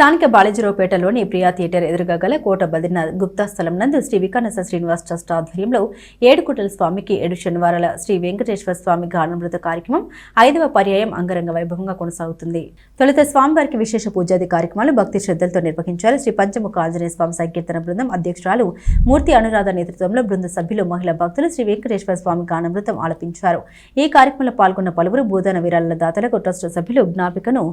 స్థానిక బాలాజీరావుపేటలోని ప్రియా థియేటర్ ఎదురుగా గల కోట బద్రీనాథ్ గుప్తా స్థలం నందు శ్రీ వికానస శ్రీనివాస్ ట్రస్ట్ ఆధ్వర్యంలో ఏడుకుటల స్వామికి ఏడు శనివారాల శ్రీ వెంకటేశ్వర స్వామి గానమృత కార్యక్రమం ఐదవ పర్యాయం అంగరంగ వైభవంగా కొనసాగుతుంది. తొలుత స్వామివారికి విశేష పూజాది కార్యక్రమాలు భక్తి శ్రద్ధలతో నిర్వహించారు శ్రీ పంచముఖ ఆంజనేయ స్వామి సంకీర్తన బృందం అధ్యక్షురాలు మూర్తి అనురాధ నేతృత్వంలో బృంద సభ్యులు మహిళా భక్తులు శ్రీ వెంకటేశ్వర స్వామి గానమృతం ఆలపించారు. ఈ కార్యక్రమంలో పాల్గొన్న పలువురు భూదాన విరాళాల దాతలకు ట్రస్ట్ సభ్యులు జ్ఞాపికను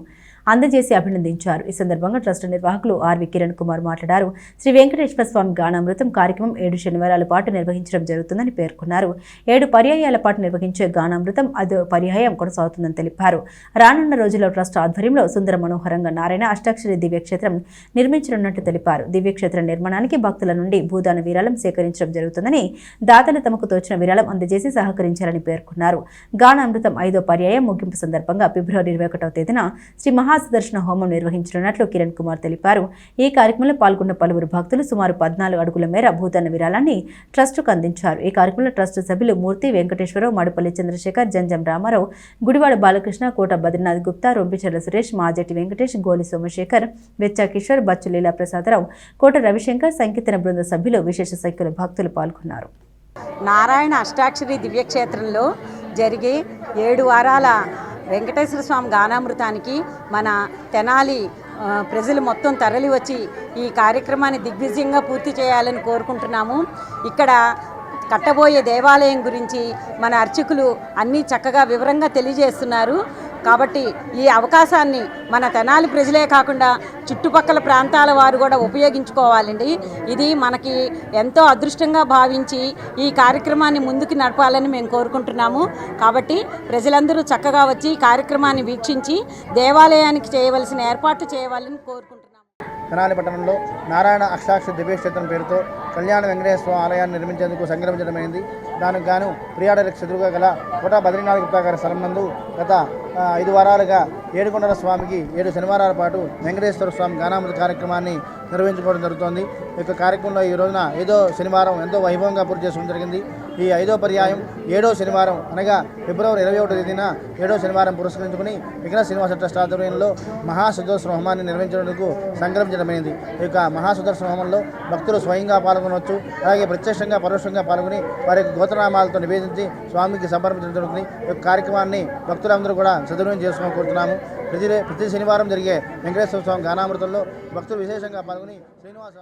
అందజేసి అభినందించారు. ఈ సందర్భంగా ట్రస్ట్ నిర్వాహకులు ఆర్వి కిరణ్ కుమార్ మాట్లాడారు. శ్రీ వెంకటేశ్వర స్వామి గానామృతం కార్యక్రమం ఏడు శనివారాల పాటు నిర్వహించడం జరుగుతుందని పేర్కొన్నారు. ఏడు పర్యాయాల పాటు నిర్వహించే గానామృతం అదో పర్యాయం కొనసాగుతుందని తెలిపారు. రానున్న రోజుల్లో ట్రస్ట్ ఆధ్వర్యంలో సుందర మనోహరంగా నారాయణ అష్టాక్షరి దివ్యక్షేత్రం నిర్మించనున్నట్టు తెలిపారు. దివ్యక్షేత్ర నిర్మాణానికి భక్తుల నుండి భూదాన విరాళం సేకరించడం జరుగుతుందని దాతలు తమకు తోచిన విరాళం అందజేసి సహకరించాలని పేర్కొన్నారు. గానామృతం ఐదో పర్యాయం ముగింపు సందర్భంగా ఫిబ్రవరి ఇరవై ఒకటవ తేదీన శ్రీ మహా మహాసుదర్శన హోమం నిర్వహించనున్నట్లు కిరణ్ కుమార్ తెలిపారు. ఈ కార్యక్రమంలో పాల్గొన్న పలువురు భక్తులు సుమారు పద్నాలుగు అడుగుల మేర భూతన్న విరాళాన్ని ట్రస్టుకు అందించారు. ఈ కార్యక్రమంలో ట్రస్ట్ సభ్యులు మూర్తి వెంకటేశ్వరరావు మడుపల్లి చంద్రశేఖర్ జంజం రామారావు గుడివాడ బాలకృష్ణ కోట బద్రీనాథ్ గుప్తా రొంపిచెర్ల సురేష్ మాజెట్టి వెంకటేష్ గోలి సోమశేఖర్ బెచ్చా కిషోర్ బచ్చు లీలా ప్రసాదరావు కోట రవిశంకర్ సంకీర్తన బృంద సభ్యులు విశేష సంఖ్యలో భక్తులు పాల్గొన్నారు. నారాయణ అష్టాక్షరి దివ్యక్షేత్రంలో జరిగే ఏడు వారాల వెంకటేశ్వర స్వామి గానామృతానికి మన తెనాలి ప్రజలు మొత్తం తరలి వచ్చి ఈ కార్యక్రమాన్ని దిగ్విజయంగా పూర్తి చేయాలని కోరుకుంటున్నాము. ఇక్కడ కట్టబోయే దేవాలయం గురించి మన అర్చకులు అన్నీ చక్కగా వివరంగా తెలియజేస్తున్నారు. కాబట్టి ఈ అవకాశాన్ని మన తెనాలి ప్రజలే కాకుండా చుట్టుపక్కల ప్రాంతాల వారు కూడా ఉపయోగించుకోవాలండి. ఇది మనకి ఎంతో అదృష్టంగా భావించి ఈ కార్యక్రమాన్ని ముందుకు నడపాలని మేము కోరుకుంటున్నాము. కాబట్టి ప్రజలందరూ చక్కగా వచ్చి ఈ కార్యక్రమాన్ని వీక్షించి దేవాలయానికి చేయవలసిన ఏర్పాట్లు చేయవాలని కోరుకుంటున్నాము. తెనాలి పట్టణంలో నారాయణ అక్షాక్ష దివ్యక్షేత్రం పేరుతో కళ్యాణ వెంకటేశ్వర ఆలయాన్ని నిర్మించేందుకు సంక్రమించడమైంది దానికి గాను ప్రియాడలకు ఎదురుగా గల కోట బద్రీనాథ్ గుప్తా గారి స్థలం నందు గత ఐదు వారాలుగా ఏడుకొండల స్వామికి ఏడు శనివారాల పాటు వెంకటేశ్వర స్వామి గానామృత కార్యక్రమాన్ని నిర్వహించుకోవడం జరుగుతోంది. ఈ యొక్క కార్యక్రమంలో ఈ రోజున ఏదో శనివారం ఎంతో వైభవంగా పూర్తి చేసుకోవడం జరిగింది. ఈ ఐదో పర్యాయం ఏడో శనివారం అనగా ఫిబ్రవరి ఇరవై ఒకటో తేదీన ఏడో శనివారం పురస్కరించుకుని విఘ్న శ్రీనివాస ట్రస్ట్ ఆధ్వర్యంలో మహాసుదర్శన హోమాన్ని నిర్వహించడానికి సంకల్పించడమైంది ఈ యొక్క మహాసుదర్శన హోమంలో భక్తులు స్వయంగా పాల్గొనవచ్చు. అలాగే ప్రత్యక్షంగా పరోక్షంగా పాల్గొని వారి యొక్క గోత్రనామాలతో నివేదించి స్వామికి సమర్పించడం జరుగుతుంది. ఈ యొక్క కార్యక్రమాన్ని భక్తులందరూ కూడా సద్వినియోగం చేసుకోమని కోరుతున్నాము. ప్రతి ప్రతి శనివారం జరిగే వెంకటేశ్వర స్వామి గానామృతంలో భక్తులు విశేషంగా పాల్గొని శ్రీనివాస